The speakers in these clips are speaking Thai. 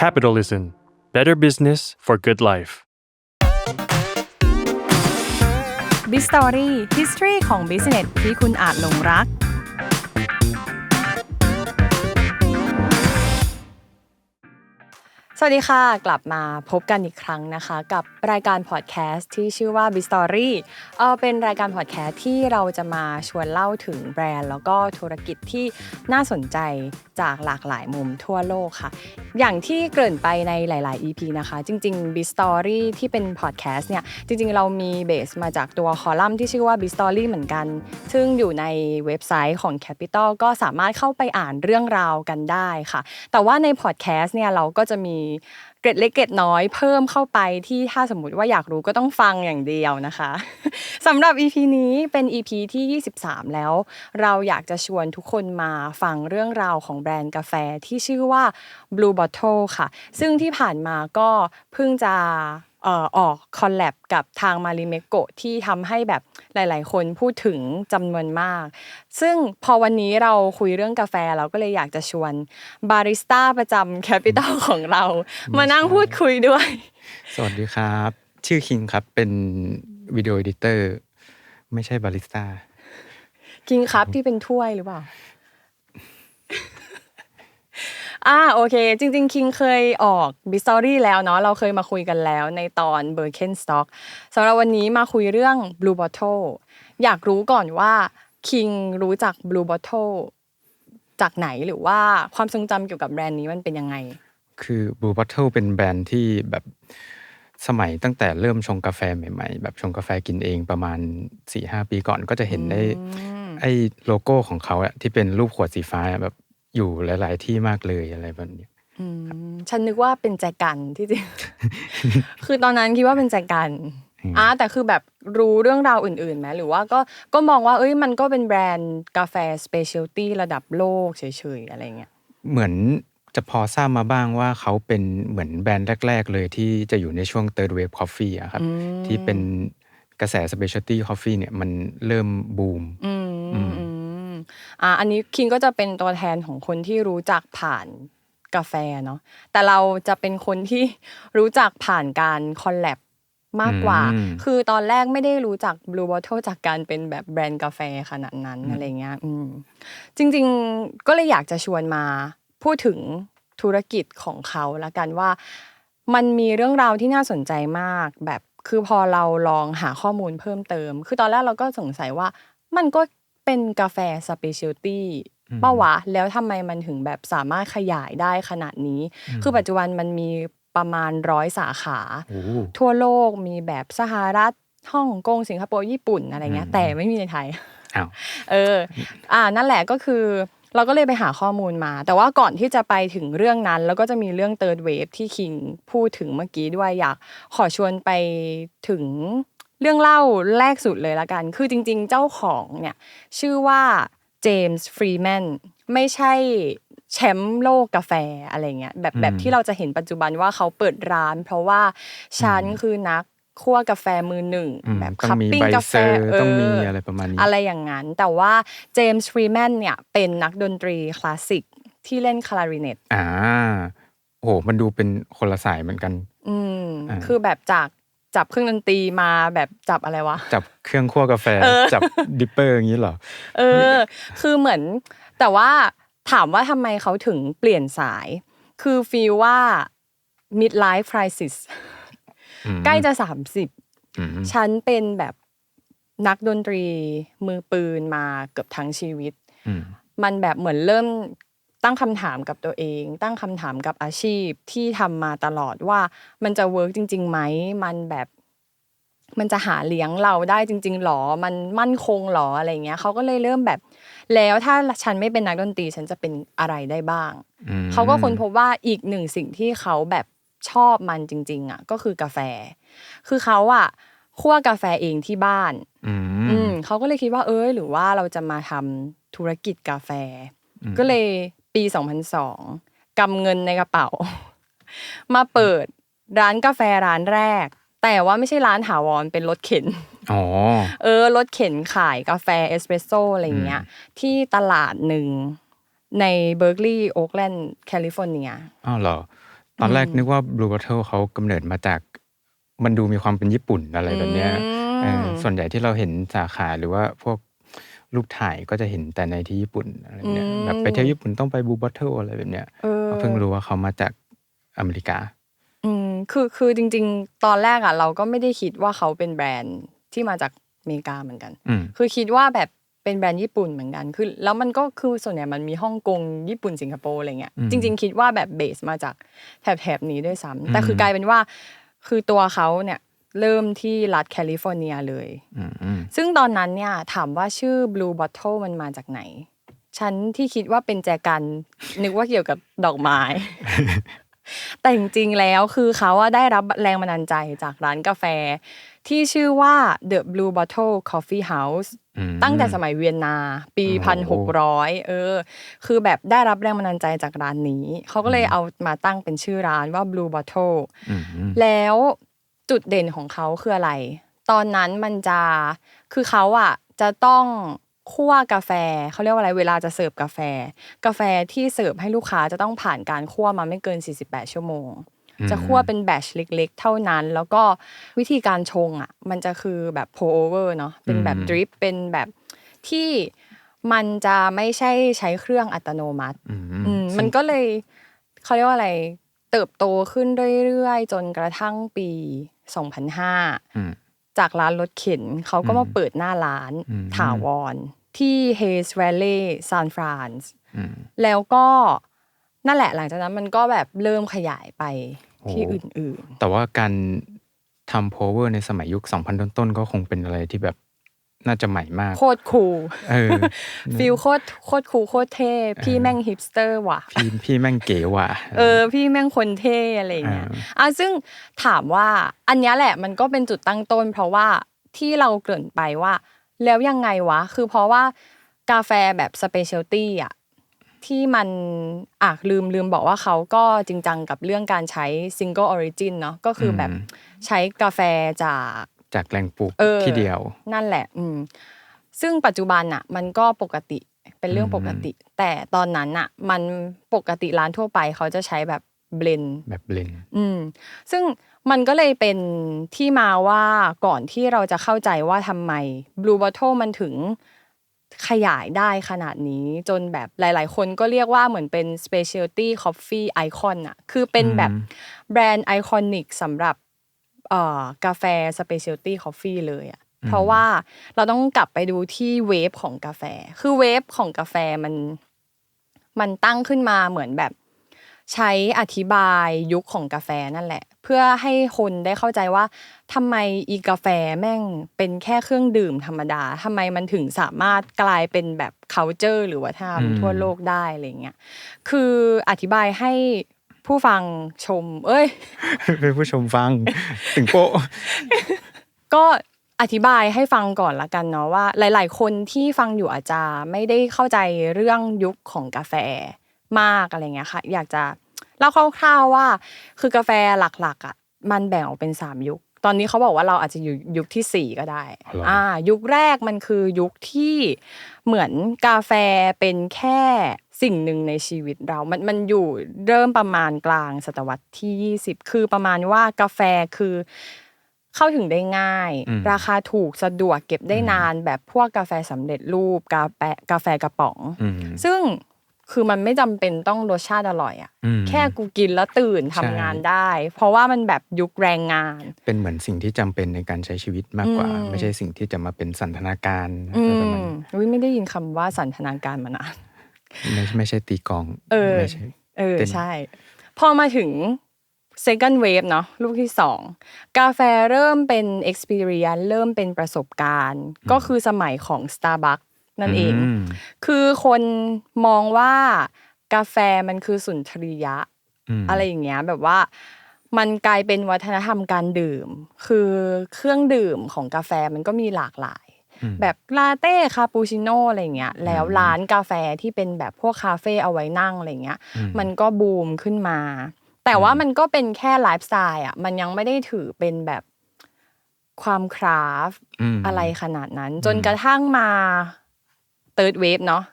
Capitalism Better Business for Good Life b i z Story History ของ Business ที่คุณอาจหลงรัก สวัสดีค่ะ กลับมาพบกันอีกครั้งนะคะ กับรายการพอดแคสต์ที่ชื่อว่า b i Story เออเป็นรายการพอดแคสต์ที่เราจะมาชวนเล่าถึงแบรนด์ แล้วก็ธุรกิจที่น่าสนใจจากหลากหลายมุมทั่วโลกค่ะ อย่างที่เกริ่นไปในหลาย ๆ EP นะคะ จริง ๆ b i Story ที่เป็นพอดแคสต์เนี่ยจริง ๆ เรามีเบสมาจากตัวคอลัมน์ที่ชื่อว่า b i Story เหมือนกัน ซึ่งอยู่ในเว็บไซต์ของ Capital ก็สามารถเข้าไปอ่านเรื่องราวกันได้ค่ะ แต่ว่าในพอดแคสต์เนี่ยเราก็จะมีเกร็ดเล็กเกร็ดน้อยเพิ่มเข้าไปที่ถ้าสมมติว่าอยากรู้ก็ต้องฟังอย่างเดียวนะคะสำหรับ EP นี้เป็น EP ที่ 23 แล้ว เราอยากจะชวนทุกคนมาฟังเรื่องราวของแบรนด์กาแฟที่ชื่อว่า Blue Bottle ค่ะ ซึ่งที่ผ่านมาก็เพิ่งจะ อ่อออกคอลแลบกับทางมาริเมโกที่ทำให้แบบหลาย ๆ คนพูดถึงจำนวนมาก ซึ่งพอวันนี้เราคุยเรื่องกาแฟเราก็เลยอยากจะชวนบาริสต้าประจำแคปิตอลของเรา มานั่งพูดคุยด้วย สวัสดีครับ ชื่อคิงครับเป็นวิดีโอเอดิเตอร์ไม่ใช่บาริสต้าคิงครับที่เป็นถ้วยหรือเปล่า อ่าโอเค จริง ๆ คิงเคยออกบิสตอรี่แล้วเนาะเราเคยมาคุยกันแล้วในตอน b i r k e n Stock สำหรับวันนี้มาคุยเรื่อง Blue Bottle อยากรู้ก่อนว่าคิงรู้จัก Blue Bottle จากไหนหรือว่าความทรงจำเกี่ยวกับแบรนด์นี้มันเป็นยังไง คือ Blue Bottle เป็นแบรนด์ที่แบบสมัยตั้งแต่เริ่มชงกาแฟใหม่ๆ แบบชงกาแฟกินเองประมาณ4ี่หปีก่อนก็จะเห็นได้ไอ้โลโก้ของเขาอะที่เป็นรูปขวดสีฟ้าแบบ อยู่หลาย ๆ ที่มากเลยอะไรแบบนี้อืมฉันนึกว่าเป็นแจกันที่จริงคือตอนนั้นคิดว่าเป็นแจกันอ่าแต่คือแบบรู้เรื่องราวอื่นๆไหมหรือว่าก็ก็มองว่า เอ้ยมันก็เป็นแบรนด์กาแฟสเปเชียลตี้ระดับโลกเฉยๆอะไรเงี้ยเหมือนจะพอทราบมาบ้างว่าเขาเป็นเหมือนแบรนด์แรก ๆ เลยที่จะอยู่ในช่วง third wave coffee อะครับ ที่เป็นกระแส specialty coffee เนี่ยมันเริ่มบูม อืมอืมอ่าอันนี้คิงก็จะเป็นตัวแทนของคนที่รู้จักผ่านกาแฟเนาะแต่เราจะเป็นคนที่รู้จักผ่านการคอลแลบมากกว่า คือตอนแรกไม่ได้รู้จัก Blue Bottle จากการเป็นแบบแบรนด์กาแฟขนาดนั้นอะไรเงี้ยอืมจริง ๆ ก็เลยอยากจะชวนมาพูดถึงธุรกิจของเขาละกันว่า มันมีเรื่องราวที่น่าสนใจมาก แบบคือพอเราลองหาข้อมูลเพิ่มเติม คือตอนแรกเราก็สงสัยว่ามันก็ เป็นกาแฟสเปเชียลตี้ป้าวะแล้วทำไมมันถึงแบบสามารถขยายได้ขนาดนี้ คือปัจจุบันมันมีประมาณร้อยสาขา ทั่วโลกมีแบบสหรัฐฮ่องกงสิงคโปร์ญี่ปุ่นอะไรเงี้ยแต่ไม่มีในไทยเออ อ่านั่นแหละก็คือ เราก็เลยไปหาข้อมูลมา แต่ว่าก่อนที่จะไปถึงเรื่องนั้น แล้วก็จะมีเรื่อง third wave ที่คิงพูดถึงเมื่อกี้ด้วยอยากขอชวนไปถึง เรื่องเล่าแรกสุดเลยละกัน คือจริง ๆ เจ้าของเนี่ยชื่อว่าเจมส์ฟรีแมนไม่ใช่แชมป์โลกกาแฟอะไรเงี้ยแบบแบบที่เราจะเห็นปัจจุบันว่าเขาเปิดร้าน เพราะว่าฉันคือนักคั่วกาแฟมือหนึ่งแบบคัพปิ้งกาแฟต้องมีอะไรประมาณนี้อะไรอย่างนั้น แต่ว่าเจมส์ฟรีแมนเนี่ยเป็นนักดนตรีคลาสสิกที่เล่นคลาริเนตอ่าโอ้มันดูเป็นคนละสายเหมือนกัน อืมคือแบบจาก จับเครื่องดนตรีมาแบบจับอะไรวะ จับเครื่องคั่วกาแฟ จับดิปเปอร์อย่างนี้เหรอ เออ คือเหมือนแต่ว่าถามว่าทำไมเขาถึงเปลี่ยนสาย คือฟีลว่า midlife crisis ใกล้จะสามสิบฉันเป็นแบบนักดนตรีมือปืนมาเกือบทั้งชีวิต มันแบบเหมือนเริ่ม ตั้งคำถามกับตัวเอง ตั้งคำถามกับอาชีพที่ทำมาตลอดว่ามันจะเวิร์กจริงๆไหมมันแบบมันจะหาเลี้ยงเราได้จริง ๆหรอ มันมั่นคงหรออะไรเงี้ยเขาก็เลยเริ่มแบบ แล้วถ้าฉันไม่เป็นนักดนตรีฉันจะเป็นอะไรได้บ้าง เขาก็ค้นพบว่าอีกหนึ่งสิ่งที่เขาแบบชอบมันจริง ๆอะก็คือกาแฟ คือเขาอะคั่วกาแฟเองที่บ้าน อืมเขาก็เลยคิดว่า เอ้ยหรือว่าเราจะมาทำธุรกิจกาแฟ ก็เลย ปี 2002กำเงินในกระเป๋า มาเปิดร้านกาแฟร้านแรก แต่ว่าไม่ใช่ร้านถาวรเป็นรถเข็นอ๋อเออรถเข็นขายกาแฟเอสเปรสโซ่อะไรเงี้ย ที่ตลาดหนึ่งในเบ r ร์ l ลีย์โอ๊กแลนด์แคลิฟอร์เนียอ้าวเหรอ ตอนแรกนึกว่า Blue Bottle เขากำเนิดมาจาก มันดูมีความเป็นญี่ปุ่นอะไรแบบเนี้ยอืมเออส่วนใหญ่ที่เราเห็นสาขาหรือว่าพวก รูปถ่ายก็จะเห็นแต่ในที่ญี่ปุ่นอะไรเนี้ยแบบไปเที่ยวญี่ปุ่นต้องไป Blue Bottle อะไรแบบเนี้ยเออเพิ่งรู้ว่าเขามาจากอเมริกา อืมคือคือจริง ๆ ตอนแรกอะ เราก็ไม่ได้คิดว่าเขาเป็นแบรนด์ที่มาจากอเมริกาเหมือนกันอืมคือคิดว่าแบบเป็นแบรนด์ญี่ปุ่นเหมือนกัน คือ แล้วมันก็คือส่วนใหญ่มันมีฮ่องกงญี่ปุ่นสิงคโปร์อะไรเงี้ยอืมจริง ๆ คิดว่าแบบเบสมาจากแถบๆนี้ด้วยซ้ำแต่อืมคือกลายเป็นว่า คือตัวเขาเนี่ย เริ่มที่รัฐแคลิฟอร์เนียเลยอืมอืมซึ่งตอนนั้นเนี่ยถามว่าชื่อ Blue Bottle มันมาจากไหน ฉันที่คิดว่าเป็นแจกัน นึกว่าเกี่ยวกับดอกไม้ แต่จริงๆแล้วคือเขาอะได้รับแรงบันดาลใจจากร้านกาแฟ ที่ชื่อว่า The Blue Bottle Coffee House อืมตั้งแต่สมัยเวียนนา ปีโอ้พันโหหกร้อยเออ คือแบบได้รับแรงบันดาลใจจากร้านนี้ เขาก็เลยเอามาตั้งเป็นชื่อร้านว่า Blue Bottle อืมอืมแล้ว จุดเด่นของเขาคืออะไร ตอนนั้นมันจะคือเขาอะจะต้องคั่วกาแฟเขาเรียกว่าอะไรเวลาจะเสิร์ฟกาแฟ กาแฟที่เสิร์ฟให้ลูกค้าจะต้องผ่านการคั่วมาไม่เกิน 48 ชั่วโมง จะคั่วเป็นแบชเล็ก ๆ เท่านั้น แล้วก็วิธีการชงอะมันจะคือแบบ pour over เนาะเป็นแบบอืมดริปเป็นแบบที่มันจะไม่ใช่ใช้เครื่องอัตโนมัติอืมอืมมันก็เลยเขาเรียกว่าอะไร เติบโตขึ้นเรื่อยๆ จนกระทั่งปี 2005อืมจากร้านรถเข็นเขาก็มาอืมเปิดหน้าร้านอืมถาวร ที่ Hayes Valley San Fran อืมแล้วก็นั่นแหละหลังจากนั้นมันก็แบบเริ่มขยายไปที่โอ้อื่นแต่ว่าการทำ power ในสมัยยุค 2000 ต้นๆ ก็คงเป็นอะไรที่แบบ น่าจะใหม่มากๆโคตรคูลเออฟิลโคตรโคตรคูลโคตรเท่พี่แม่งฮิปสเตอร์ว่ะ พี่พี่แม่งเก๋ว่ะ เออ พี่แม่งคนเท่อะไรอย่างเงี้ยอ่าอะซึ่งถามว่าอันเนี้ยแหละมันก็เป็นจุดตั้งต้น เพราะว่าที่เราเกริ่นไปว่า แล้วยังไงวะ คือเพราะว่ากาแฟแบบสเปเชียลตี้อะที่มันอะลืมลืมบอกว่าเขาก็จริงจังกับเรื่องการใช้ซิงเกิลออริจินเนาะก็คือแบบใช้กาแฟจาก จากแรงปลูกเออที่เดียว นั่นแหละ อืม ซึ่งปัจจุบันอะมันก็ปกติเป็นเรื่องปกติ แต่ตอนนั้นอะมันปกติร้านทั่วไปเขาจะใช้แบบเบลนแบบเบลนอืม ซึ่งมันก็เลยเป็นที่มาว่าก่อนที่เราจะเข้าใจว่าทำไม Blue Bottle มันถึงขยายได้ขนาดนี้จนแบบหลาย ๆ คนก็เรียกว่าเหมือนเป็น specialty coffee icon อะคือเป็นแบบแบรนด์ไอคอนิกสำหรับ เอ่อกาแฟ specialty coffee เลยอะเพราะว่าเราต้องกลับไปดูที่เวฟของกาแฟ คือเวฟของกาแฟมันมันตั้งขึ้นมาเหมือนแบบ ใช้อธิบายยุคของกาแฟนั่นแหละ เพื่อให้คนได้เข้าใจว่าทำไมอีกาแฟแม่งเป็นแค่เครื่องดื่มธรรมดาทำไมมันถึงสามารถกลายเป็นแบบ culture หรือวัฒนธรรมอืมทั่วโลกได้อะไรเงี้ยคืออธิบายให้ ผู้ฟังชม เอ้ย เป็นผู้ชมฟัง ถึงโป๊ะก็อธิบายให้ฟังก่อนละกันเนาะว่า หลาย ๆ คนที่ฟังอยู่อาจจะไม่ได้เข้าใจเรื่องยุคของกาแฟมากอะไรเงี้ยค่ะ อยากจะเล่าคร่าวๆว่า คือกาแฟหลักๆอะมันแบ่งออกเป็นสามยุค ตอนนี้เขาบอกว่าเราอาจจะอยู่ยุคที่สี่ก็ได้อ๋อเหรออ่อ่า ยุคแรกมันคือยุคที่เหมือนกาแฟเป็นแค่สิ่งหนึ่งในชีวิตเรา มันมันอยู่เริ่มประมาณกลางศตวรรษที่ 20 คือประมาณว่ากาแฟคือเข้าถึงได้ง่ายอืมราคาถูกสะดวกเก็บได้นานแบบพวกกาแฟสำเร็จรูปกาแฟกาแฟกระป๋องอืมซึ่ง คือมันไม่จำเป็นต้องรสชาติอร่อยอะอืมแค่กูกินแล้วตื่นทำใช่งานได้ เพราะว่ามันแบบยุคแรงงาน เป็นเหมือนสิ่งที่จำเป็นในการใช้ชีวิตมากกว่าอืมไม่ใช่สิ่งที่จะมาเป็นสันทนาการอือะไรประมมาณอุ๊ยไม่ได้ยินคำว่าสันทนาการมานานไม่ไม่ใช่ตีกลอง เออไม่ใช่เออเป็นใช่ พอมาถึง second wave เนาะลูกที่สองกาแฟเริ่มเป็น experience เริ่มเป็นประสบการณ์ ก็คือสมัยของ Starbucks นั่นเองมคือคนมองว่ากาแฟมันคือสุนทรียะมอะไรอย่างเงี้ยแบบว่ามันกลายเป็นวัฒนธรรมการดื่ม คือเครื่องดื่มของกาแฟมันก็มีหลากหลายอืมแบบลาเต้คาปูชิโน่อะไรเงี้ยแล้วร้านกาแฟที่เป็นแบบพวกคาเฟ่เอาไว้นั่งอะไรเงี้ยอืมมันก็บูมขึ้นมา แต่ว่ามันก็เป็นแค่ไลฟ์สไตล์อะมันยังไม่ได้ถือเป็นแบบความคราฟต์มอะไรขนาดนั้น จนกระทั่งมา third wave เนาะ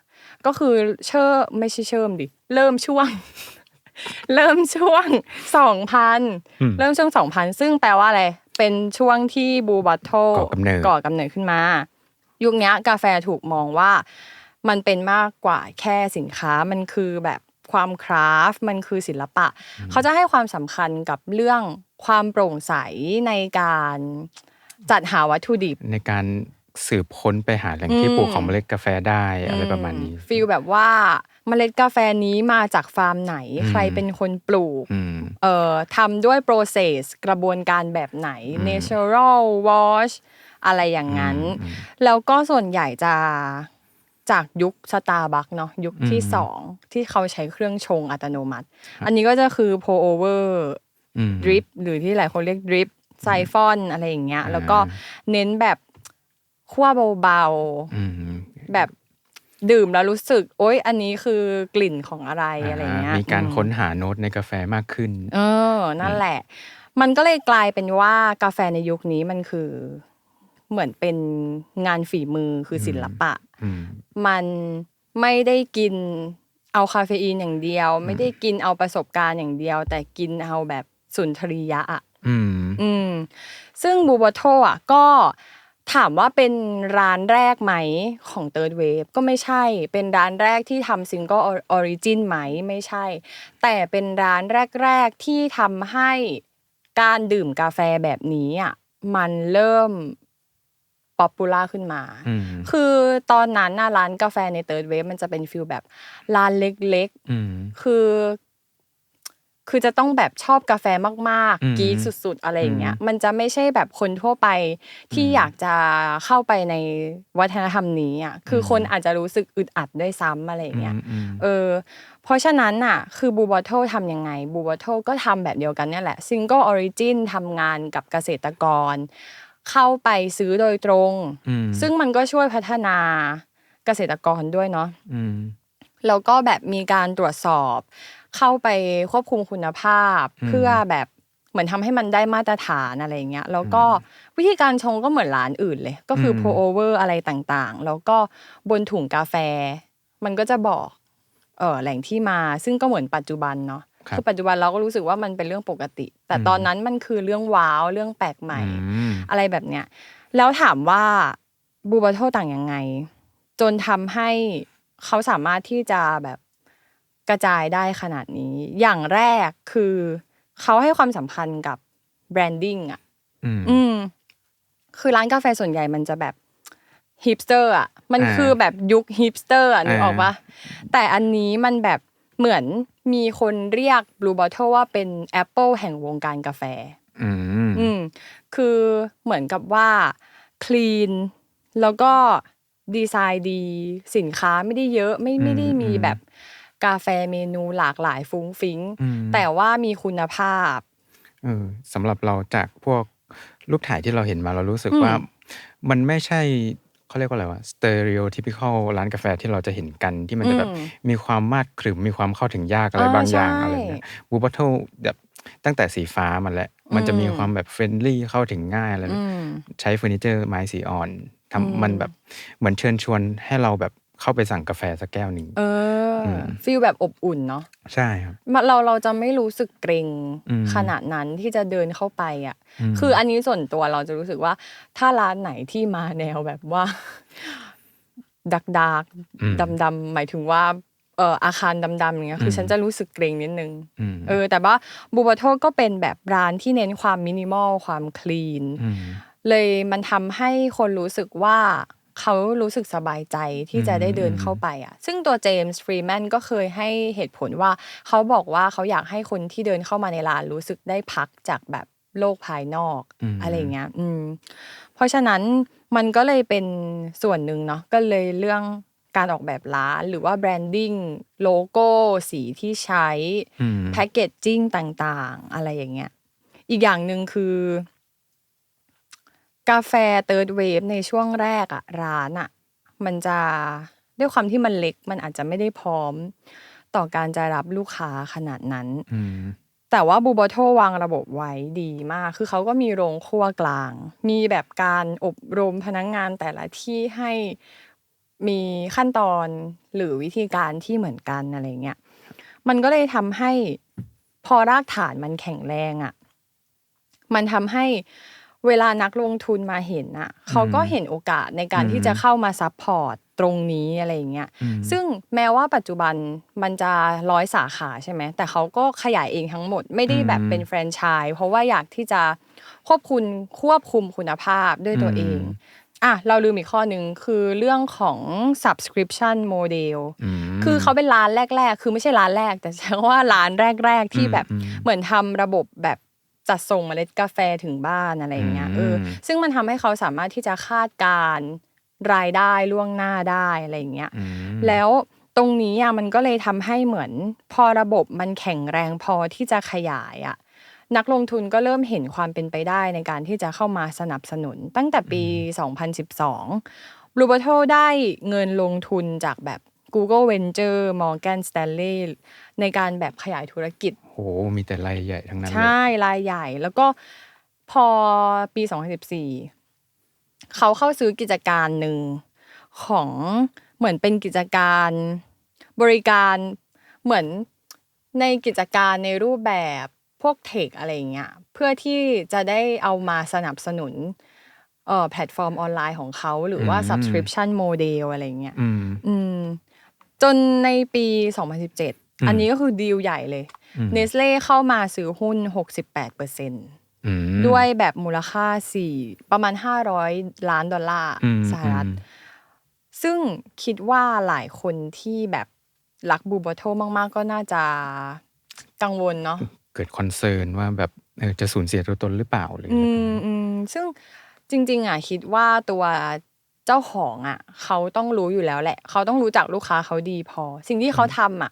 ก็คือเชื่อไม่ใช่เชื่อมดิ เริ่มช่วง เริ่มช่วงสองพันอืมเริ่มช่วงสองพันซึ่งแปลว่าอะไร เป็นช่วงที่บูบัตโตก่อกำเนิดก่อกำเนิดขึ้นมา ยุคเนี้ยกาแฟถูกมองว่า มันเป็นมากกว่าแค่สินค้ามันคือแบบความคราฟต์มันคือศิลปะ เขาจะให้ความสำคัญกับเรื่องความโปร่งใสในการจัดหาวัตถุดิบในการ สืบค้นไปหาแหล่งที่อืมปลูกของเมล็ดกาแฟได้อะไรประมาณนี้ฟีลแบบว่าเมล็ดกาแฟนี้มาจากฟาร์มไหนอืมใครเป็นคนปลูกอืมเอ่อทำด้วย process กระบวนการแบบไหนอืม natural wash อะไรอย่างนั้นอืมแล้วก็ส่วนใหญ่จะจากยุคสตาร์บัคเนาะยุคที่อืมสองที่เขาใช้เครื่องชงอัตโนมัติ อันนี้ก็จะคือ pour over อืมดริปหรือที่หลายคนเรียกดริปไซฟอนอะไรอย่างเงี้ยอ่าแล้วก็เน้นแบบ คั่วเบาอืมๆแบบดื่มแล้วรู้สึก โอ๊ย อันนี้คือกลิ่นของอะไรอะไรเงี้ยมีการอืมค้นหาโน้ตในกาแฟมากขึ้น เออ นั่นแหละ มันก็เลยกลายเป็นว่ากาแฟในยุคนี้มันคือเหมือนเป็นงานฝีมือคือศิลปะอืมมันไม่ได้กินเอาคาเฟอีนอย่างเดียว ไม่ได้กินเอาประสบการณ์อย่างเดียว แต่กินเอาแบบสุนทรียะอะอืมอืมซึ่งบูบ t โตอะก็ ถามว่าเป็นร้านแรกไหมของ Third Wave ก็ไม่ใช่ เป็นร้านแรกที่ทำซิงเกิลออริจินไหมไม่ใช่ แต่เป็นร้านแรก ๆ ที่ทำให้การดื่มกาแฟแบบนี้อะมันเริ่มป๊อปปูล่าขึ้นมาอืมคือตอนนั้นน่ะร้านกาแฟใน Third Wave มันจะเป็นฟิลแบบร้านเล็กๆอืมคือ คือจะต้องแบบชอบกาแฟมากอืมๆกรีดสุดๆ อะไรอย่างเงี้ยอืมมันจะไม่ใช่แบบคนทั่วไปที่อืมอยากจะเข้าไปในวัฒนธรรมนี้อะคืออมคนอาจจะรู้สึกอึดอัดด้วยซ้ำอะไรอย่างเงี้ยอืมเออเพราะฉะนั้นน่ะคือบูบ t โ l ทำยังไงบูบ t โ l ก็ทำแบบเดียวกันเนี่ยแหละซิงเกิลออริจินทำงานกับเกษตรกร เข้าไปซื้อโดยตรงอืมซึ่งมันก็ช่วยพัฒนาเกษตรกรด้วยเนาะอืมแล้วก็แบบมีการตรวจสอบ เข้าไปควบคุมคุณภาพอืมเพื่อแบบเหมือนทำให้มันได้มาตรฐานอะไรเงี้ยแล้วก็วิธีการชงก็เหมือนร้านอื่นเลย ก็คืออม pour over อะไรต่างๆ แล้วก็บนถุงกาแฟ มันก็จะบอกเออแหล่งที่มา ซึ่งก็เหมือนปัจจุบันเนาะครับคือปัจจุบันเราก็รู้สึกว่ามันเป็นเรื่องปกติ แต่อืมตอนนั้นมันคือเรื่องว้าวเรื่องแปลกใหม่อืมอะไรแบบเนี้ยแล้วถามว่าบูบาโทต่างยังไง จนทำให้เขาสามารถที่จะแบบ กระจายได้ขนาดนี้ อย่างแรกคือเขาให้ความสำคัญกับแบรนดิ้งอะอืมอืมคือร้านกาแฟส่วนใหญ่มันจะแบบฮิปสเตอร์อะมันอ่าคือแบบยุคฮิปสเตอร์อะนึกออกปะอ่าแต่อันนี้มันแบบเหมือนมีคนเรียก Blue Bottle ว่าเป็น Apple แห่งวงการกาแฟอืมอืมคือเหมือนกับว่าคลีนแล้วก็ดีไซน์ดีสินค้าไม่ได้เยอะไม่อืมไม่ได้มีอืมแบบ กาแฟเมนูหลากหลายฟุ้งฟิ้งอืมแต่ว่ามีคุณภาพเออสำหรับเราจากพวกรูปถ่ายที่เราเห็นมาเรารู้สึกอืมว่า มันไม่ใช่เขาเรียกว่าอะไรวะสเตอริโอทิพิคอลร้านกาแฟที่เราจะเห็นกันที่มันจะแบบอืมมีความมาดขรึมมีความเข้าถึงยากอะไรเออบางอย่างใช่อะไรเงี้ยบูบัตเทิลแบบตั้งแต่สีฟ้ามันแหละ มันจะมีอืมความแบบเฟรนลี่เข้าถึงง่ายอะไรอืมใช้เฟอร์นิเจอร์ไม้สีอ่อนอืมทำมันแบบเหมือนเชิญชวนให้เราแบบ เข้าไปสั่งกาแฟสักแก้วหนึ่งเอออมฟีลแบบอบอุ่นเนาะใช่ครับมาเราเราจะไม่รู้สึกเกรงอืมขนาดนั้นที่จะเดินเข้าไปอะมคืออันนี้ส่วนตัวเราจะรู้สึกว่า ถ้าร้านไหนที่มาแนวแบบว่า ดักดักอืมดำดำๆหมายถึงว่าเอ่ออาคารดำๆอย่างเงี้ยคืออมฉันจะรู้สึกเกรงนิดนึงมเออ แต่ว่าบูบาโทก็เป็นแบบร้านที่เน้นความมินิมอลความคลีนมเลยมันทำให้คนรู้สึกว่า เขารู้สึกสบายใจที่จะได้เดินเข้าไปอะ ซึ่งตัวเจมส์ฟรีแมนก็เคยให้เหตุผลว่า เขาบอกว่าเขาอยากให้คนที่เดินเข้ามาในร้านรู้สึกได้พักจากแบบโลกภายนอกอืมอะไรเงี้ย อืม เพราะฉะนั้นมันก็เลยเป็นส่วนหนึ่งเนาะก็เลยเรื่องการออกแบบร้านหรือว่าแบรนดิ้งโลโก้สีที่ใช้อืมแพคเกจจิ้งต่างๆ อะไรอย่างเงี้ย อีกอย่างหนึ่งคือ กาแฟเติร์ดเวฟในช่วงแรกอะร้านอะมันจะด้วยความที่มันเล็กมันอาจจะไม่ได้พร้อม ต่อการจะรับลูกค้าขนาดนั้นอืมแต่ว่าบูบ t โ l วางระบบไว้ดีมาก คือเขาก็มีโรงครัวกลาง มีแบบการอบรมพนักงงานแต่ละที่ให้มีขั้นตอนหรือวิธีการที่เหมือนกันอะไรเงี้ย มันก็เลยทำให้พอรากฐานมันแข็งแรงอะ มันทำให้ เวลานักลงทุนมาเห็นอะเขาก็เห็นโอกาสในการที่จะเข้ามาซัพพอร์ตตรงนี้อะไรเงี้ยอืมซึ่งแม้ว่าปัจจุบันมันจะร้อยสาขาใช่ไหมแต่เขาก็ขยายเองทั้งหมดไม่ได้แบบเป็นแฟรนไชส์เพราะว่าอยากที่จะควบคุมควบคุมคุณภาพด้วยตัวเองอะเราลืมอีกข้อหนึ่งคือเรื่องของ subscription model อืมคือเขาเป็นร้านแรก ๆ คือไม่ใช่ร้านแรก แต่ใช้คำว่าร้านแรก ๆ ที่แบบอืมเหมือนทำระบบแบบ จัดส่งเมล็ดกาแฟถึงบ้านอะไรอย่างเงี้ยเอออืมซึ่งมันทำให้เขาสามารถที่จะคาดการณ์รายได้ล่วงหน้าได้อะไรอย่างเงี้ยอืมแล้วตรงนี้อะมันก็เลยทำให้เหมือนพอระบบมันแข็งแรงพอที่จะขยายอะนักลงทุนก็เริ่มเห็นความเป็นไปได้ในการที่จะเข้ามาสนับสนุน ตั้งแต่ปี 2012 b l u e b o t t l e ได้เงินลงทุนจากแบบ Google Venture Morgan Stanley ในการแบบขยายธุรกิจโหมีแต่รายใหญ่ทั้งนั้นเลย ใช่รายใหญ่แล้วก็พอปี 2014 เขาเข้าซื้อกิจการหนึ่งของเหมือนเป็นกิจการบริการเหมือนในกิจการในรูปแบบพวกเทคอะไรอย่างเงี้ยเพื่อที่จะได้เอามาสนับสนุนเอ่อแพลตฟอร์มออนไลน์ของเขา หรือว่าอืม subscription model อะไรอย่างเงี้ยอืมอืม จนในปี 2017 อันนี้ก็คือดีลใหญ่เลยอืมเนสเล่เข้ามาซื้อหุ้น 68เปอร์เซ็นต์อืมด้วยแบบมูลค่า4ประมาณ 500 ล้านดอลลาร์อืมสหรัฐอืมซึ่งคิดว่าหลายคนที่แบบรักบูบอโทมากๆ ก็น่าจะกังวลเนาะเกิดคอนเซิร์นว่าแบบเออจะสูญเสียตัวตนหรือเปล่าหรืออือะไรมอืมซึ่งจริง ๆ อะคิดว่าตัว เจ้าของอะ เขาต้องรู้อยู่แล้วแหละ เขาต้องรู้จักลูกค้าเขาดีพอ สิ่งที่เขาทำอะ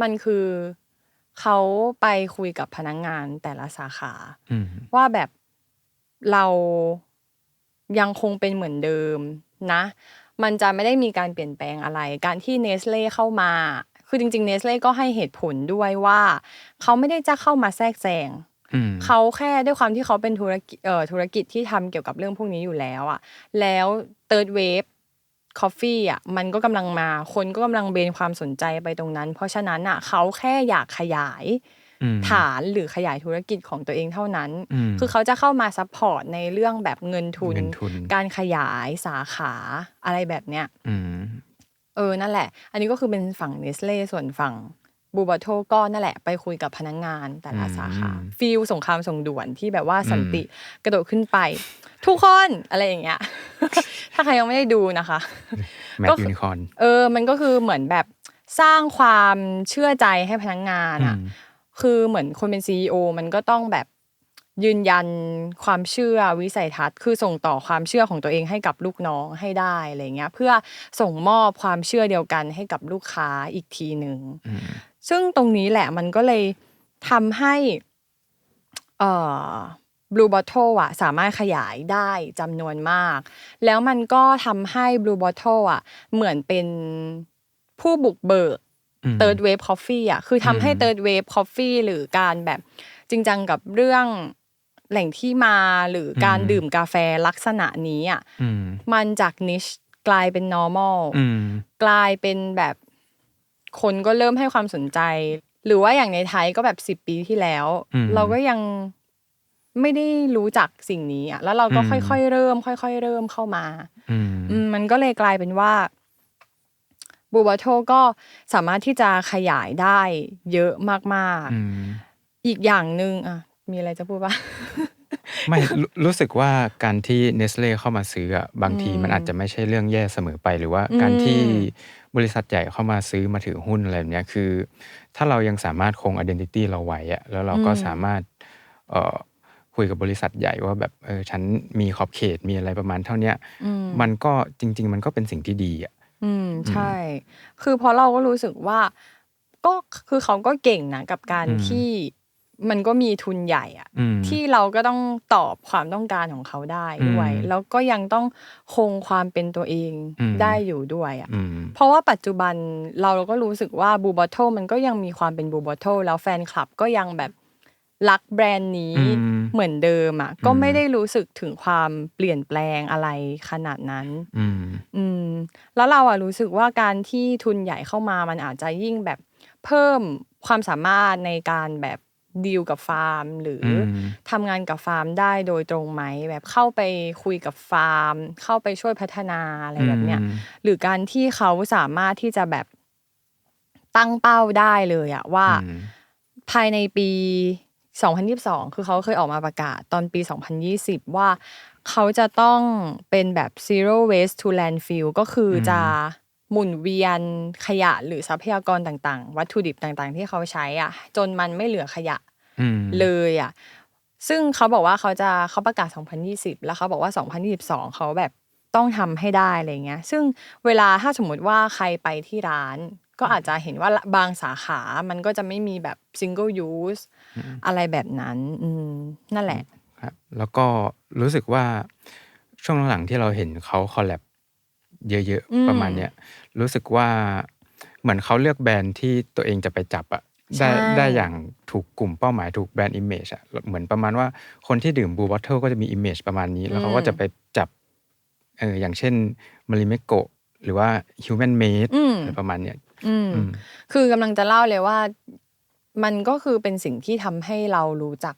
มันคือเขาไปคุยกับพนักงานแต่ละสาขาอืมว่าแบบเรายังคงเป็นเหมือนเดิมนะ มันจะไม่ได้มีการเปลี่ยนแปลงอะไร การที่เนสเล่เข้ามา คือจริงๆเนสเล่ก็ให้เหตุผลด้วยว่า เขาไม่ได้จะเข้ามาแทรกแซงอืมเขาแค่ด้วยความที่เขาเป็นธุรกิจเอ่อธุรกิจที่ทำเกี่ยวกับเรื่องพวกนี้อยู่แล้วอะ แล้ว third wave coffee อะมันก็กำลังมา คนก็กำลังเบนความสนใจไปตรงนั้น เพราะฉะนั้นอะเขาแค่อยากขยายอืมฐานหรือขยายธุรกิจของตัวเองเท่านั้นอืมคือเขาจะเข้ามาซัพพอร์ตในเรื่องแบบเงินทุนเงินทุนการขยายสาขาอะไรแบบเนี้ยอืมเออนั่นแหละ อันนี้ก็คือเป็นฝั่งเนสเล่ส่วนฝั่ง บูบาโทก็นั่นแหละไปคุยกับพนักงานแต่ละสาขาฟิลสงครามส่งด่วนที่แบบว่าสันติกระโดดขึ้นไป ทุกคนอะไรอย่างเงี้ยถ้าใครยังไม่ได้ดูนะคะแมทก็คือยูนิคอนเออ มันก็คือเหมือนแบบสร้างความเชื่อใจให้พนักงานอะอืมคือเหมือนคนเป็นซีอมันก็ต้องแบบยืนยันความเชื่อวิสัยทัศน์ คือส่งต่อความเชื่อของตัวเองให้กับลูกน้องให้ได้อะไรเงี้ย เพื่อส่งมอบความเชื่อเดียวกันให้กับลูกค้าอีกทีหนึ่งอืม ซึ่งตรงนี้แหละมันก็เลยทำให้เอ่อ Blue Bottle อะสามารถขยายได้จำนวนมาก แล้วมันก็ทำให้ Blue Bottle อะเหมือนเป็นผู้บุกเบิกอืม Third Wave Coffee อะคือทำให้อืม Third Wave Coffee หรือการแบบจริงจังกับเรื่องแหล่งที่มาหรือการดื่มกาแฟลักษณะนี้อะอืมมันจากนิชกลายเป็น normal อืมกลายเป็นแบบ คนก็เริ่มให้ความสนใจ หรือว่าอย่างในไทยก็แบบสิบปีที่แล้วอืมเราก็ยังไม่ได้รู้จักสิ่งนี้อะแล้วเราก็อืมค่อยๆเริ่ม ค่อย ๆ เริ่มเข้ามาอืมอืมมันก็เลยกลายเป็นว่าบูบาโทก็สามารถที่จะขยายได้เยอะมากอืมๆอีกอย่างหนึ่งอะ มีอะไรจะพูดปะไม่รู้รู้สึกว่าการที่เนสเล่เข้ามาซื้ออะบางทีอืมมันอาจจะไม่ใช่เรื่องแย่เสมอไปหรือว่าอืมการที่ บริษัทใหญ่เข้ามาซื้อมาถือหุ้นอะไรแบบเนี้ยคือ ถ้าเรายังสามารถคง identity เราไว้อะแล้วเราก็อืมสามารถเอ่อคุยกับบริษัทใหญ่ว่าแบบเออฉันมีขอบเขตมีอะไรประมาณเท่าเนี้ยอืมมันก็จริง ๆ มันก็เป็นสิ่งที่ดีอะอืมใช่ คือเพราะเราก็รู้สึกว่า ก็คือเขาก็เก่งนะกับการอืมที่ มันก็มีทุนใหญ่อะอืมที่เราก็ต้องตอบความต้องการของเขาได้ด้วยอืมแล้วก็ยังต้องคงความเป็นตัวเองอืมได้อยู่ด้วยอะอืมเพราะว่าปัจจุบันเราก็รู้สึกว่าบูบอทโทมันก็ยังมีความเป็นบูบอทโทแล้วแฟนคลับก็ยังแบบรักแบรนด์นี้อืมเหมือนเดิมอะก็อืมไม่ได้รู้สึกถึงความเปลี่ยนแปลงอะไรขนาดนั้นอืมอืมแล้วเราอะรู้สึกว่าการที่ทุนใหญ่เข้ามามันอาจจะยิ่งแบบเพิ่มความสามารถในการแบบ ดีลกับฟาร์ม หรืออมทำงานกับฟาร์มได้โดยตรงไหม แบบเข้าไปคุยกับฟาร์ม เข้าไปช่วยพัฒนาอะไรแบบเนี้ยอืมหรือการที่เขาสามารถที่จะแบบตั้งเป้าได้เลยอะว่าอืมภายในปี 2022 คือเขาเคยออกมาประกาศตอนปี 2020 ว่าเขาจะต้องเป็นแบบ zero waste to landfill ก็คืออมจะ หมุนเวียนขยะหรือทรัพยากรต่างๆ วัตถุดิบต่างๆ ที่เขาใช้อะ จนมันไม่เหลือขยะอืมเลยอะ ซึ่งเขาบอกว่าเขาจะเขาประกาศ 2020 แล้วเขาบอกว่า 2022 เขาแบบต้องทำให้ได้อะไรเงี้ย ซึ่งเวลาถ้าสมมุติว่าใครไปที่ร้าน ก็อาจจะเห็นว่าบางสาขา มันก็จะไม่มีแบบ single use อะไรแบบนั้นอืมนั่นแหละครับแล้วก็รู้สึกว่าช่วงหลังๆที่เราเห็นเขาคอลแลบเยอะอืมๆประมาณเนี้ย รู้สึกว่าเหมือนเขาเลือกแบรนด์ที่ตัวเองจะไปจับอะใช่ได้ได้อย่างถูกกลุ่มเป้าหมายถูกแบรนด์อิมเมจอะเหมือนประมาณว่าคนที่ดื่มบูบอทเทิลก็จะมีอิมเมจประมาณนี้ แล้วเขาก็จะไปจับเอออย่างเช่นมาริเมโกหรือว่า Human Made อืมอะไรประมาณเนี้ยอืมอืมคือกำลังจะเล่าเลยว่า มันก็คือเป็นสิ่งที่ทำให้เรารู้จัก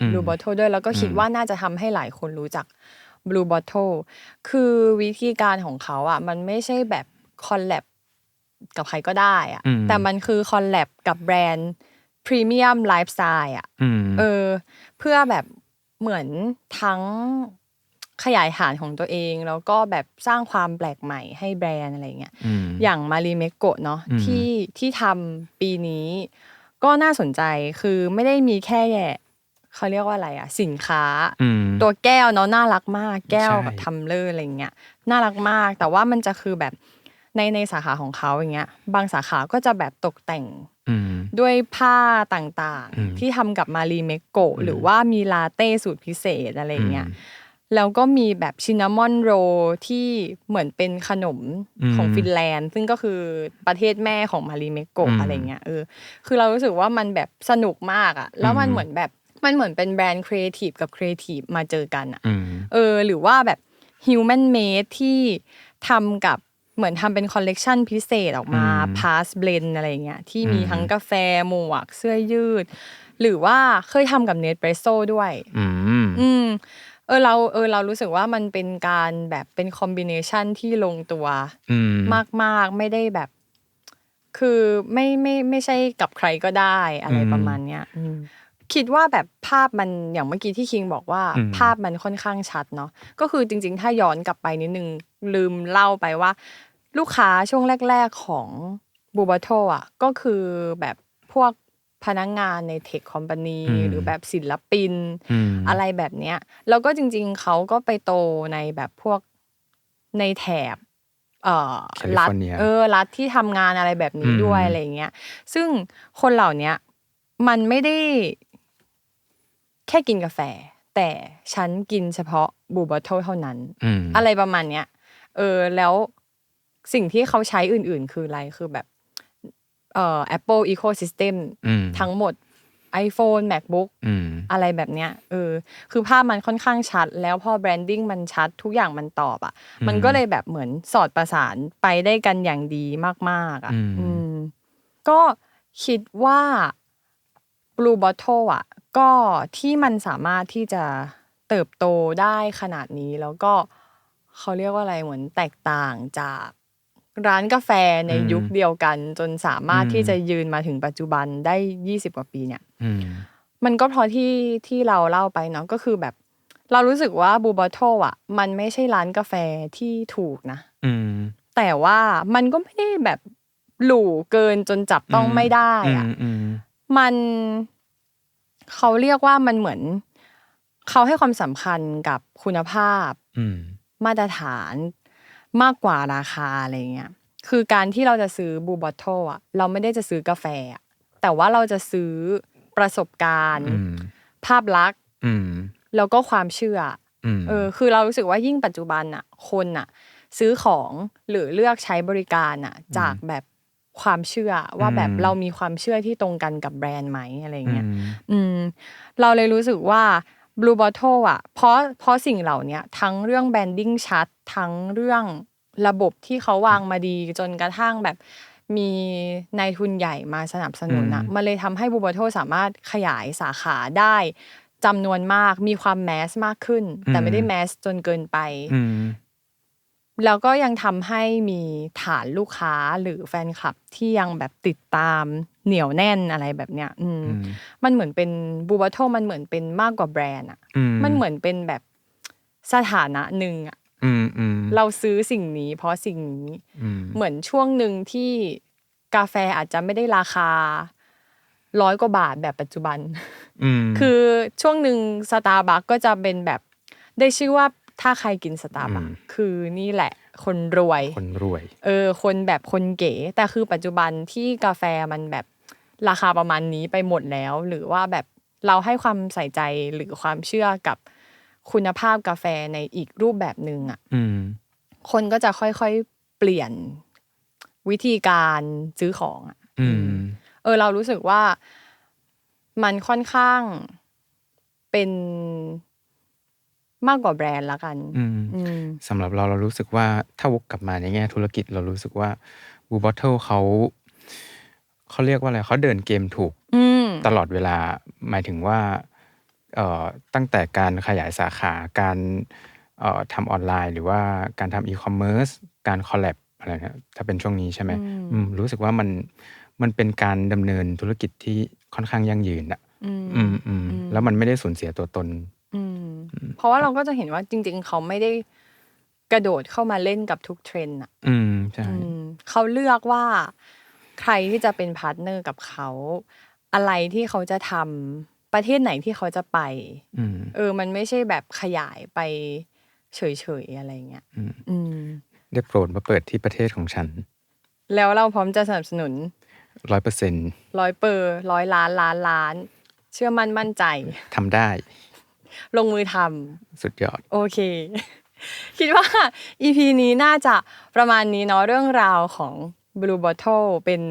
อืม Blue Bottle ด้วย แล้วก็คิดอืมว่าน่าจะทำให้หลายคนรู้จัก Blue Bottle คือวิธีการของเขาอะ มันไม่ใช่แบบ คอลแลบกับใครก็ได้อะอืมแต่มันคือคอลแลบกับแบรนด์พรีเมียมไลฟ์สไตล์อะอืมเออ เพื่อแบบเหมือนทั้งขยายฐานของตัวเอง แล้วก็แบบสร้างความแปลกใหม่ให้แบรนด์อะไรเงี้ยอืมอย่างมารีเมโกะเนาะอืมที่ที่ทำปีนี้ ก็น่าสนใจคือไม่ได้มีแค่เขาเรียกว่าอะไรอะสินค้าอืมตัวแก้วเนาะน่ารักมาก แก้วใช่แบบทัมเลอร์อะไรเงี้ยน่ารักมาก แต่ว่ามันจะคือแบบ ในในสาขาของเขาอย่างเงี้ย บางสาขาก็จะแบบตกแต่งอืมด้วยผ้าต่างอืมๆที่ทำกับมารีเมโกะอืมหรือว่ามีลาเต้สูตรพิเศษอะไรเงี้ยอืมแล้วก็มีแบบชินนามอนโรที่เหมือนเป็นขนมอืมของฟินแลนด์ ซึ่งก็คือประเทศแม่ของมารีเมโกะอืมอะไรเงี้ยเออคือเรารู้สึกว่ามันแบบสนุกมากอะแล้วมันอืมเหมือนแบบมันเหมือนเป็นแบรนด์ครีเอทีฟกับครีเอทีฟมาเจอกันอะอืมเออ หรือว่าแบบ Human Made ที่ทำกับ เหมือนทำเป็นคอลเลกชันพิเศษออกมาอืมพาสเบลนอะไรเงี้ยที่มีอืมทั้งกาแฟหมวก เสื้อยืด หรือว่าเคยทำกับเนสเปรสโซด้วยอืมอืมเออเราเออเรารู้สึกว่ามันเป็นการแบบเป็นคอมบิเนชันที่ลงตัวอืมมากๆไม่ได้แบบ คือไม่ไม่ไม่ใช่กับใครก็ได้อะไรอืมประมาณเนี้ยอืม คิดว่าแบบภาพมันอย่างเมื่อกี้ที่คิงบอกว่าอืมภาพมันค่อนข้างชัดเนาะก็คือจริง ๆ ถ้าย้อนกลับไปนิดนึงลืมเล่าไปว่า ลูกค้าช่วงแรก ๆของบูบ t โ e อะก็คือแบบพวกพนักงานในเทคคอมพานีอืมหรือแบบศิลปินอืมอะไรแบบเนี้ยแล้วก็จริง ๆเขาก็ไปโตในแบบพวกในแถบเอ่อแคลิรัฐฟอร์เนียเออรัฐที่ทำงานอะไรแบบนี้อืมด้วยอะไรเงี้ยซึ่งคนเหล่าเนี้ยมันไม่ได้ แค่กินกาแฟ แต่ฉันกินเฉพาะบูบ t เทิลเท่านั้นอืมอะไรประมาณเนี้ยเออแล้วสิ่งที่เขาใช้อื่นๆ คืออะไรคือแบบเอ่อ Apple Ecosystem อืมทั้งหมด iPhone MacBook อืมอะไรแบบเนี้ยเออคือภาพมันค่อนข้างชัด แล้วพอแบรนดิ้งมันชัดทุกอย่างมันตอบอะ มันก็เลยแบบเหมือนสอดประสานไปได้กันอย่างดีมาก ๆ อะอืมอืมก็คิดว่า Blue Bottle อะก็ที่มันสามารถที่จะเติบโตได้ขนาดนี้แล้วก็เขาเรียกว่าอะไรเหมือนแตกต่างจากร้านกาแฟในอืมยุคเดียวกัน จนสามารถอืมที่จะยืนมาถึงปัจจุบันได้ยี่สิบกว่าปีเนี่ยอืมมันก็เพราะที่ที่เราเล่าไปเนาะก็คือแบบ เรารู้สึกว่าบูบอทโ e อะ มันไม่ใช่ร้านกาแฟที่ถูกนะอืมแต่ว่ามันก็ไม่ได้แบบหรูเกินจนจับต้องไม่ได้อะอื มอืมมันเขาเรียกว่ามันเหมือน เขาให้ความสำคัญกับคุณภาพอืมมาตรฐานมากกว่าราคาอะไรเงี้ยคือการที่เราจะซื้อบูบอทโ e อะเราไม่ได้จะซื้อกาแฟอะแต่ว่าเราจะซื้อประสบการณ์อืมภาพลักษณ์อืมแล้วก็ความเชื่ออืมเออ คือเรารู้สึกว่ายิ่งปัจจุบันอะ คนอะ ซื้อของหรือเลือกใช้บริการอะ จากแบบ ความเชื่อว่าแบบอืมเรามีความเชื่อที่ตรงกันกับแบรนด์ไหมอะไรเงี้ยอืมอืมเราเลยรู้สึกว่า Blue Bottle อะเพราะเพราะสิ่งเหล่าเนี้ยทั้งเรื่องแบรนดิ้งชัด ทั้งเรื่องระบบที่เขาวางมาดีจนกระทั่งแบบมีนายทุนใหญ่มาสนับสนุนอะอืมมันเลยทำให้ Blue Bottle สามารถขยายสาขาได้จำนวนมากมีความแมสมากขึ้น แต่ไม่ได้แมสจนเกินไปอืม แล้วก็ยังทำให้มีฐานลูกค้าหรือแฟนคลับที่ยังแบบติดตามเหนียวแน่นอะไรแบบเนี้ยอืมอืมมันเหมือนเป็นบูบัตโทมันเหมือนเป็นมากกว่าแบรนด์อะอืมันเหมือนเป็นแบบสถานะหนึ่งอะอืมอืมเราซื้อสิ่งนี้ เพราะสิ่งนี้อืมเหมือนช่วงหนึ่งที่กาแฟอาจจะไม่ได้ราคาร้อยกว่าบาทแบบปัจจุบันอืมคือช่วงหนึ่งสตาร์บัคก็จะเป็นแบบได้ชื่อว่า ถ้าใครกินสตาร์บัคอืมคือนี่แหละ คนรวย คนรวย เออ คนแบบคนเก๋ แต่คือปัจจุบันที่กาแฟมันแบบราคาประมาณนี้ไปหมดแล้ว หรือว่าแบบเราให้ความใส่ใจหรือความเชื่อกับคุณภาพกาแฟในอีกรูปแบบหนึ่งอะอืมคนก็จะค่อยๆเปลี่ยนวิธีการซื้อของอะอืมเออ เรารู้สึกว่ามันค่อนข้างเป็น มากกว่าแบรนด์ละกันอืมอืมสำหรับเราเรารู้สึกว่าถ้าวกกลับมาในแง่ธุรกิจเรารู้สึกว่าบูบอทเทิลเขาเขาเรียกว่าอะไรเขาเดินเกมถูกอืมตลอดเวลาหมายถึงว่าเอ่อตั้งแต่การขยายสาขาการเอ่อทำออนไลน์ หรือว่าการทำอีคอมเมิร์ซการคอลแลบอะไรนะถ้าเป็นช่วงนี้ใช่ไหมอืมอืมรู้สึกว่ามันมันเป็นการดำเนินธุรกิจที่ค่อนข้างยั่งยืนอะอืมอืมอืมแล้วมันไม่ได้สูญเสียตัวตนอืม เพราะว่าเราก็จะเห็นว่าจริง ๆ เขาไม่ได้กระโดดเข้ามาเล่นกับทุกเทรนด์อะอืมใช่อืมเขาเลือกว่าใครที่จะเป็นพาร์ทเนอร์กับเขา อะไรที่เขาจะทำประเทศไหนที่เขาจะไปอืมเออ มันไม่ใช่แบบขยายไปเฉยๆอะไรเงี้ยอืมอืมได้โปรดมาเปิดที่ประเทศของฉัน แล้วเราพร้อมจะสนับสนุนร้อยเปอร์เซ็นร้อยเปอร์ร้อยล้านล้านล้าน เชื่อมั่นมั่นใจทำได้ ลงมือทำสุดยอด โอเค คิดว่า EP นี้น่าจะประมาณนี้เนาะเรื่องราวของ Blue Bottle เป็น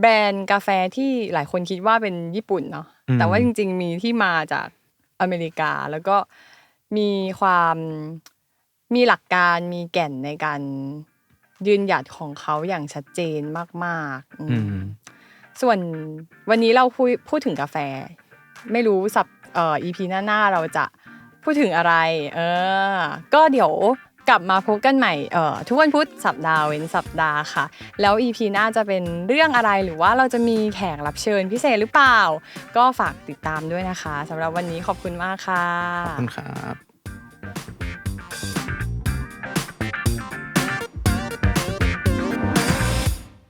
แบรนด์กาแฟที่หลายคนคิดว่าเป็นญี่ปุ่นเนาะอืมแต่ว่าจริง ๆ มีที่มาจากอเมริกาแล้วก็มีความมีหลักการมีแก่นในการยืนหยัดของเขาอย่างชัดเจนมากๆอืมอืมส่วนวันนี้เราพูดพูดถึงกาแฟ ไม่รู้สับ เอ่อ EP หน้าๆเราจะพูดถึงอะไร เออ ก็เดี๋ยวกลับมาพบกันใหม่เอ่อทุกวันพุธสัปดาห์เว้นสัปดาห์ค่ะ แล้ว EP หน้าจะเป็นเรื่องอะไรหรือว่าเราจะมีแขกรับเชิญพิเศษหรือเปล่า ก็ฝากติดตามด้วยนะคะสำหรับวันนี้ขอบคุณมากค่ะ ขอบคุณครับ